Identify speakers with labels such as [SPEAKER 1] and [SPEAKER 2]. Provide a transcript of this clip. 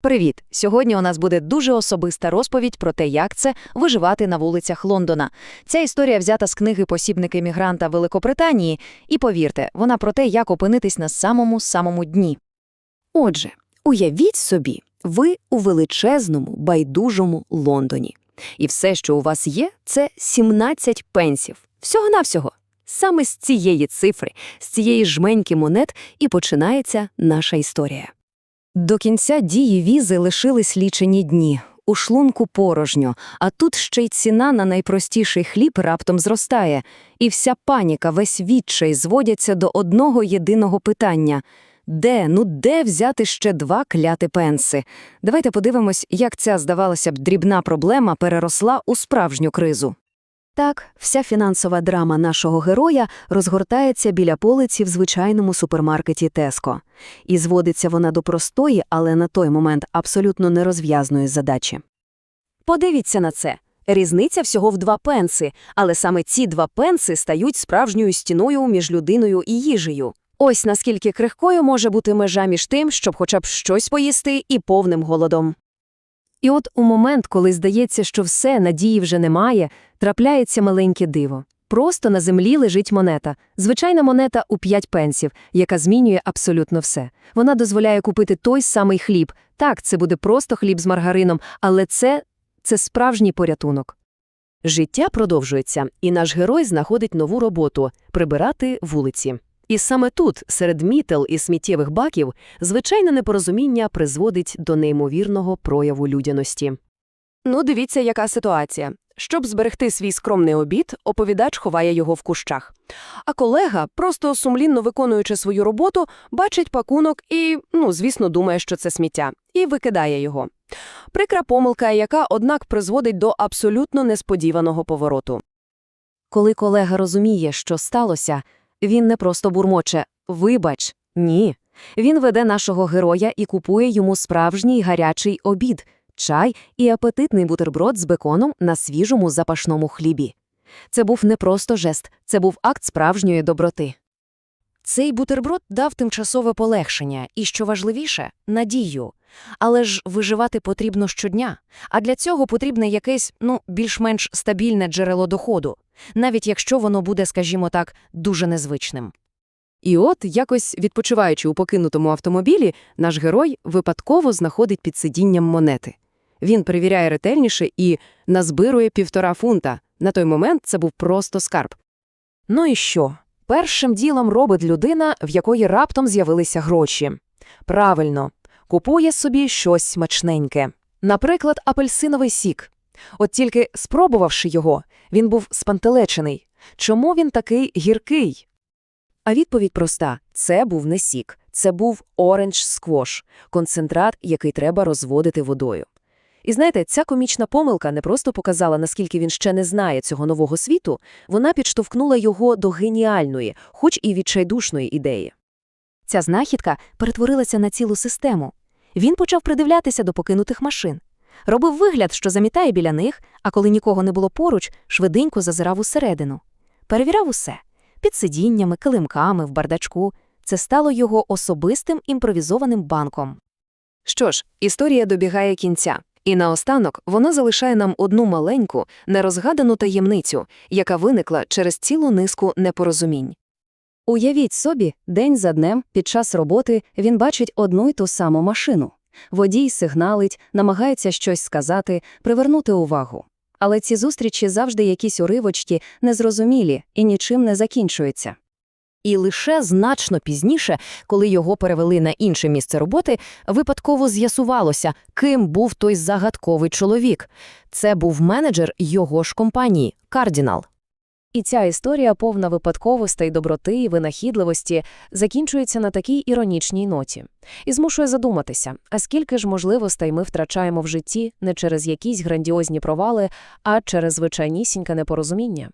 [SPEAKER 1] Привіт! Сьогодні у нас буде дуже особиста розповідь про те, як це виживати на вулицях Лондона. Ця історія взята з книги «Посібник емігранта Великобританії, і повірте, вона про те, як опинитись на самому-самому дні.
[SPEAKER 2] Отже, уявіть собі, ви у величезному, байдужому Лондоні. І все, що у вас є, це 17 пенсів. Всього-навсього. Саме з цієї цифри, з цієї жменьки монет і починається наша історія. До кінця дії візи лишились лічені дні. У шлунку порожньо, а тут ще й ціна на найпростіший хліб раптом зростає, і вся паніка, весь відчай зводяться до одного єдиного питання – де, ну де взяти ще два кляти пенси? Давайте подивимось, як ця, здавалося б, дрібна проблема переросла у справжню кризу. Так, вся фінансова драма нашого героя розгортається біля полиці в звичайному супермаркеті Теско. І зводиться вона до простої, але на той момент абсолютно нерозв'язної задачі. Подивіться на це. Різниця всього в два пенси, але саме ці два пенси стають справжньою стіною між людиною і їжею. Ось наскільки крихкою може бути межа між тим, щоб хоча б щось поїсти, і повним голодом. І от у момент, коли здається, що все, надії вже немає, трапляється маленьке диво. Просто на землі лежить монета. Звичайна монета у 5 пенсів, яка змінює абсолютно все. Вона дозволяє купити той самий хліб. Так, це буде просто хліб з маргарином, але це, це справжній порятунок. Життя продовжується, і наш герой знаходить нову роботу – прибирати вулиці. І саме тут, серед мітел і сміттєвих баків, звичайне непорозуміння призводить до неймовірного прояву людяності. Ну, дивіться, яка ситуація. Щоб зберегти свій скромний обід, оповідач ховає його в кущах. А колега, просто сумлінно виконуючи свою роботу, бачить пакунок і, ну, звісно, думає, що це сміття, і викидає його. Прикра помилка, яка, однак, призводить до абсолютно несподіваного повороту. Коли колега розуміє, що сталося, він не просто бурмоче «Вибач, ні». Він веде нашого героя і купує йому справжній гарячий обід, чай і апетитний бутерброд з беконом на свіжому запашному хлібі. Це був не просто жест, це був акт справжньої доброти. Цей бутерброд дав тимчасове полегшення і, що важливіше, надію. Але ж виживати потрібно щодня, а для цього потрібне якесь, ну, більш-менш стабільне джерело доходу, навіть якщо воно буде, скажімо так, дуже незвичним. І от, якось відпочиваючи у покинутому автомобілі, наш герой випадково знаходить під сидінням монети. Він перевіряє ретельніше і назбирує півтора фунта. На той момент це був просто скарб. Ну і що? Першим ділом робить людина, в якої раптом з'явилися гроші. Правильно, купує собі щось смачненьке. Наприклад, апельсиновий сік. От тільки спробувавши його, він був спантелечений. Чому він такий гіркий? А відповідь проста – це був не сік, це був оранж сквош, концентрат, який треба розводити водою. І знаєте, ця комічна помилка не просто показала, наскільки він ще не знає цього нового світу, вона підштовхнула його до геніальної, хоч і відчайдушної ідеї. Ця знахідка перетворилася на цілу систему. Він почав придивлятися до покинутих машин. Робив вигляд, що замітає біля них, а коли нікого не було поруч, швиденько зазирав усередину. Перевіряв усе під сидіннями, килимками, в бардачку. Це стало його особистим імпровізованим банком. Що ж, історія добігає кінця. І наостанок воно залишає нам одну маленьку, нерозгадану таємницю, яка виникла через цілу низку непорозумінь. Уявіть собі, день за днем під час роботи він бачить одну й ту саму машину. Водій сигналить, намагається щось сказати, привернути увагу. Але ці зустрічі завжди якісь уривочки, незрозумілі і нічим не закінчуються. І лише значно пізніше, коли його перевели на інше місце роботи, випадково з'ясувалося, ким був той загадковий чоловік. Це був менеджер його ж компанії Кардінал. І ця історія, повна випадковостей, доброти і винахідливості, закінчується на такій іронічній ноті. І змушує задуматися, а скільки ж можливостей ми втрачаємо в житті не через якісь грандіозні провали, а через звичайнісіньке непорозуміння.